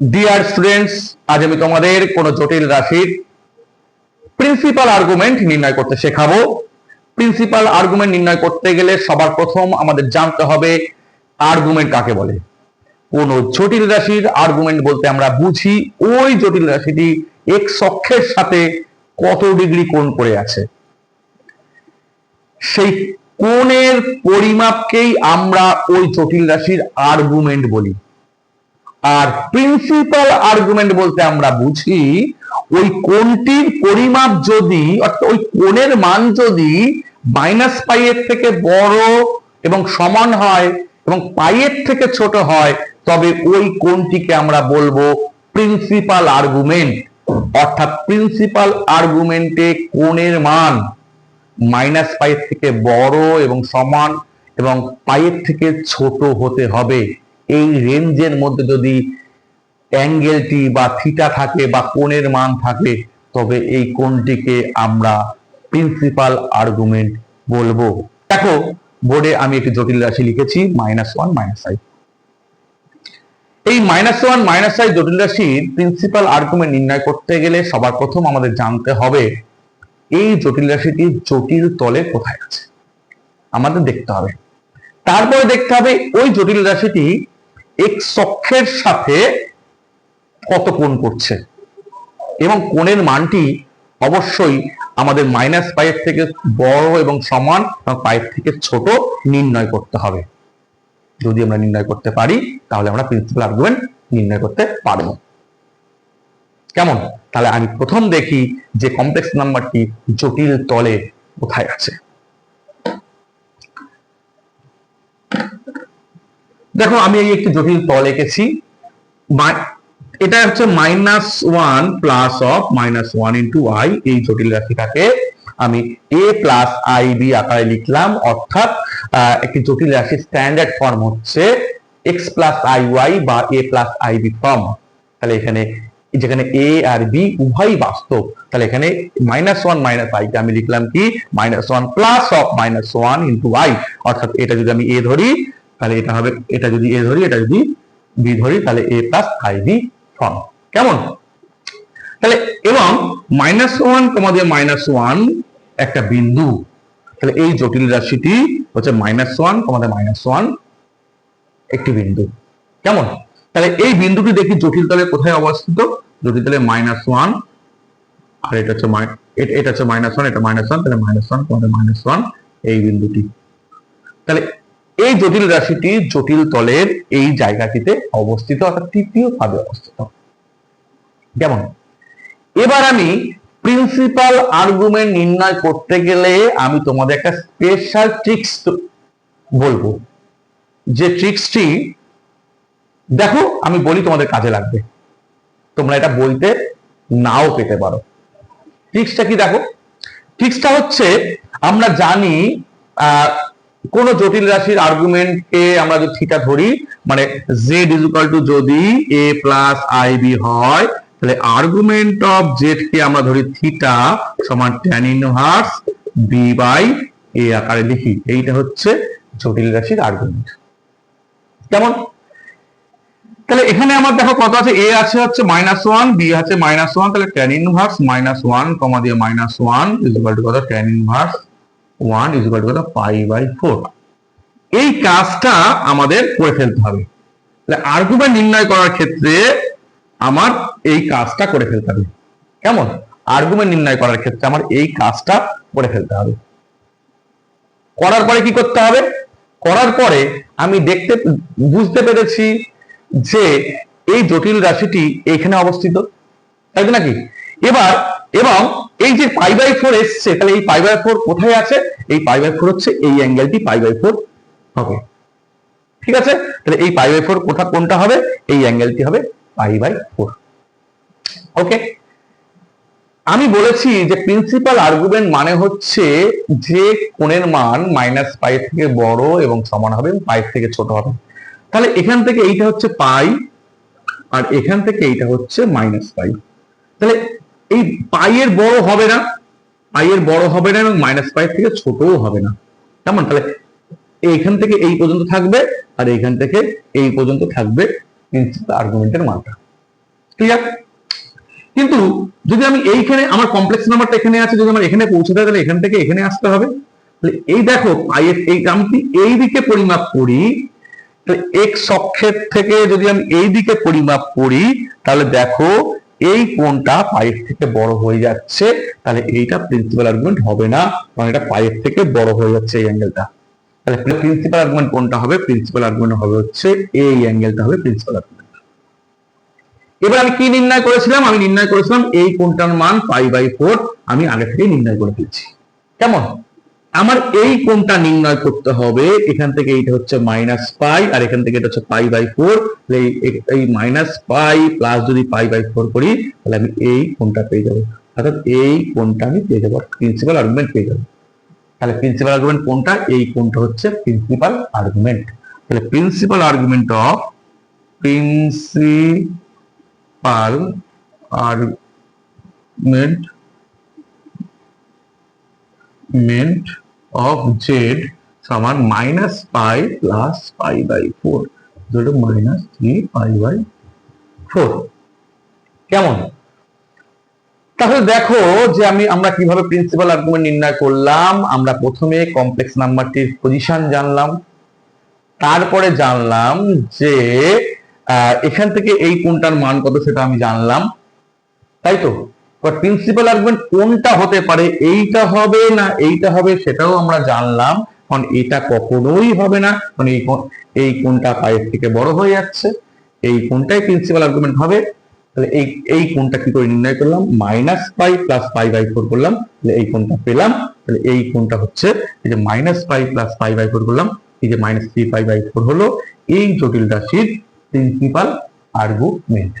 Dear students আজ আমি তোমাদের কোন জটিল রাশির প্রিন্সিপাল আর্গুমেন্ট নির্ণয় করতে শেখাবো। প্রিন্সিপাল আর্গুমেন্ট নির্ণয় করতে গেলে সবার প্রথম আমাদের জানতে হবে আর্গুমেন্ট কাকে বলে। কোন জটিল রাশির আর্গুমেন্ট বলতে আমরা বুঝি ওই জটিল রাশিটি এক্স অক্ষের সাথে কত ডিগ্রি কোণ করে আছে। সেই কোণের পরিমাপকেই আমরা ওই জটিল রাশির আর্গুমেন্ট বলি। আর প্রিন্সিপাল আর্গুমেন্ট বলতে আমরা বুঝি, ওই কোনটির পরিমাপ যদি, অর্থাৎ ওই কোণের মান যদি মাইনাস পাই এর থেকে বড় এবং সমান হয় এবং পাইয়ের থেকে ছোট হয়, তবে ওই কোণটিকে আমরা বলব প্রিন্সিপাল আর্গুমেন্ট অর্থাৎ প্রিন্সিপাল আর্গুমেন্টে কোণের মান মাইনাস পাইয়ের থেকে বড় এবং সমান এবং পাইয়ের থেকে ছোট হতে হবে। এই রেঞ্জের মধ্যে যদি অ্যাঙ্গেলটি বা থিটা থাকে বা কোণের মান থাকে, তবে এই কোণটিকে আমরা প্রিন্সিপাল আর্গুমেন্ট বলব। দেখো, বোর্ডে আমি একটি জটিল রাশি লিখেছি মাইনাস ওয়ান মাইনাস আই এই মাইনাস ওয়ান মাইনাস আই জটিল রাশির প্রিন্সিপাল আর্গুমেন্ট নির্ণয় করতে গেলে সবার প্রথম আমাদের জানতে হবে, এই জটিল রাশিটি জটিল তলে কোথায় আছে? আমাদের দেখতে হবে। তারপরে দেখতে হবে, ওই জটিল রাশিটি এক্স অক্ষের সাথে কত কোণ করছে? এবং কোণের মানটি অবশ্যই আমাদের মাইনাস পাইয়ের থেকে বড় এবং সমান, এবং পাইয়ের থেকে ছোট নির্ণয় করতে হবে। যদি আমরা নির্ণয় করতে পারি, তাহলে আমরা প্রিন্সিপাল আর্গুমেন্ট নির্ণয় করতে পারব। কেমন? তাহলে আমি প্রথম দেখি যে কমপ্লেক্স নাম্বারটি জটিল তলে কোথায় আছে। দেখো, আমি এই একটি জটিল তল এঁকেছি। এটা হচ্ছে minus one plus of minus one into i এই জটিল রাশিটাকে আমি এ প্লাস আই বি আকারে লিখলাম। অর্থাৎ একটি জটিল রাশির স্ট্যান্ডার্ড ফর্ম হচ্ছে এক্স প্লাস আই ওয়াই বা a plus i b form তাহলে এখানে, যেখানে এ আর বি উভয়ই বাস্তব। তাহলে এখানে মাইনাস ওয়ান মাইনাস আইকে আমি লিখলাম কি? Minus one plus of minus one into i অর্থাৎ এটা যদি আমি এ ধরি তাহলে এটা হবে, এটা যদি এ ধরি, এটা যদি বি ধরি, তাহলে a plus i b form কেমন? তাহলে এবং মাইনাস ওয়ান কমা দিয়ে মাইনাস ওয়ান একটা বিন্দু। তাহলে এই জটিল রাশিটি হচ্ছে মাইনাস ওয়ান কমা দিয়ে মাইনাস ওয়ান একটি বিন্দু। কেমন? তাহলে এই বিন্দুটি দেখি জটিল তলে কোথায় অবস্থিত? জটিল তলে মাইনাস ওয়ান আর এটা হচ্ছে এটা- হচ্ছে মাইনাস ওয়ান এটা মাইনাস ওয়ান তাহলে minus one comma minus one এই বিন্দুটি। তাহলে এই জটিল রাশিটি জটিল তলের এই জায়গাটিতে অবস্থিত, অর্থাৎ তৃতীয় ভাবে অবস্থিত। যেমন, এবার আমি প্রিন্সিপাল আর্গুমেন্ট নির্ণয় করতে গেলে আমি তোমাদের একটা স্পেশাল ট্রিক্স বলব। যে ট্রিক্সটি দেখো, আমি বলি তোমাদের কাজে লাগবে। তোমরা এটা বলতে নাও পেতে পারো। ট্রিক্সটা কি দেখো? ট্রিক্সটা হচ্ছে, আমরা জানি কোন জটিল রাশির আর্গুমেন্টকে আমরা যদি থিটা ধরি মানে জেড ইজ টু যদি এ প্লাস আই বি হয়, তাহলে আর্গুমেন্ট অফ জেড কে আমরা ধরি থিটা সমান tan inverse b by a আকারে লিখি। এইটা হচ্ছে জটিল রাশির আর্গুমেন্ট কেমন? তাহলে এখানে আমার দেখো কত আছে? এ আছে হচ্ছে মাইনাস ওয়ান বি আছে মাইনাস ওয়ান তাহলে tan inverse minus one comma দিয়ে মাইনাস ওয়ান ইজ টু কত? Tan inverse one is equal to কত পাই বাই ফোর এই কাজটা আমাদের করে ফেলতে হবে। আর্গুমেন্ট নির্ণয় করার ক্ষেত্রে আমার এই কাজটা করে ফেলতে হবে। কেমন? আর্গুমেন্ট নির্ণয় করার ক্ষেত্রে আমার এই কাজটা করে ফেলতে হবে। করার পরে কি করতে হবে? করার পরে আমি দেখতে, বুঝতে পেরেছি যে এই জটিল রাশিটি এখানে অবস্থিত। তাই নাকি? এবার, এবং এই যে পাই বাই ফোর এসছে, তাহলে এই পাই বাই ফোর কোথায় আছে? এই পাই বাই ফোর হচ্ছে এই অ্যাঙ্গেলটি পাই বাই ফোর হবে ঠিক আছে? তাহলে এই পাই বাই ফোর কোথা, কোনটা হবে? এই অ্যাঙ্গেলটি হবে পাই বাই ফোর ওকে আমি বলেছি যে প্রিন্সিপাল আর্গুমেন্ট মানে হচ্ছে যে কোণের মান মাইনাস পাই থেকে বড় এবং সমান হবে পাই থেকে ছোট হবে। তাহলে এখান থেকে এইটা হচ্ছে পাই আর এখান থেকে এইটা হচ্ছে মাইনাস পাই তাহলে এই পাইয়ের বড় হবে না। পাইয়ের বড় হবে না এবং মাইনাস পাই থেকে ছোটও হবে না। কেমন? তাহলে এইখান থেকে এই পর্যন্ত থাকবে আর এইখান থেকে এই পর্যন্ত থাকবে আর্গুমেন্টের মানটা। ক্লিয়ার কিন্তু যদি আমি এইখানে আমার কমপ্লেক্স নাম্বারটা এখানে আছে যদি আমার এখানে পৌঁছাতে হয়, তাহলে এখান থেকে এখানে আসতে হবে। তাহলে এই দেখো পাই এর এই আমি এই দিকে পরিমাপ করি তাহলে এক্স অক্ষের থেকে যদি আমি এই দিকে পরিমাপ করি তাহলে দেখো এই কোণটা পাইয়ের থেকে বড় হয়ে যাচ্ছে, তাহলে এইটা প্রিন্সিপাল আর্গুমেন্ট হবে না, কারণ এটা পাইয়ের থেকে বড় হয়ে যাচ্ছে এই অ্যাঙ্গেলটা তাহলে প্রিন্সিপাল আর্গুমেন্ট কোনটা হবে প্রিন্সিপাল আর্গুমেন্ট হবে হচ্ছে এই অ্যাঙ্গেলটা হবে প্রিন্সিপাল আর্গুমেন্ট এবার আমি কি নির্ণয় করেছিলাম? আমি নির্ণয় করেছিলাম এই কোণটার মান পাই বাই ফোর আমি আগে থেকে নির্ণয় করে ফেলছি। কেমন? আমার এই কোণটা নির্ণয় করতে হবে। এখান থেকে এইটা হচ্ছে মাইনাস পাই আর এখান থেকে এটা হচ্ছে পাই বাই ফোর এই মাইনাস পাই প্লাস যদি পাই বাই ফোর করি, তাহলে আমি এই কোণটা পেয়ে যাব। অর্থাৎ এই কোণটা আমি পেয়ে যাব প্রিন্সিপাল আর্গুমেন্ট পেয়ে যাব। তাহলে প্রিন্সিপাল আর্গুমেন্ট কোনটা এই কোনটা হচ্ছে প্রিন্সিপাল আর্গুমেন্ট তাহলে principal argument of principal argument meant of Z সমান minus pi plus pi by four যেটা minus three pi by four কেমন? তাহলে দেখো যে আমি, আমরা কীভাবে প্রিন্সিপাল আর্গুমেন্ট নির্ণয় করলাম। আমরা প্রথমে কমপ্লেক্স নাম্বারটির পজিশন জানলাম। তারপরে জানলাম যে এখান থেকে এই কোনটার মান কত সেটা আমি জানলাম। তাই তো? প্রিন্সিপাল আর্গুমেন্ট কোনটা হতে পারে, এইটা হবে না, এইটা হবে সেটাও আমরা জানলাম। কারণ এটা কখনোই হবে না। মানে এই এই কোনটা পায়ের থেকে বড় হয়ে যাচ্ছে, এই কোনটাই প্রিন্সিপাল আর্গুমেন্ট হবে। তাহলে এই এই কোনটা কি করে নির্ণয় করলাম? Minus pi plus pi by four করলাম। তাহলে এই কোনটা পেলাম। তাহলে এই কোনটা হচ্ছে, এই যে minus pi plus pi by four করলাম। এই যে minus three pi by four হলো, এই জটিল রাশির প্রিন্সিপাল আর্গুমেন্ট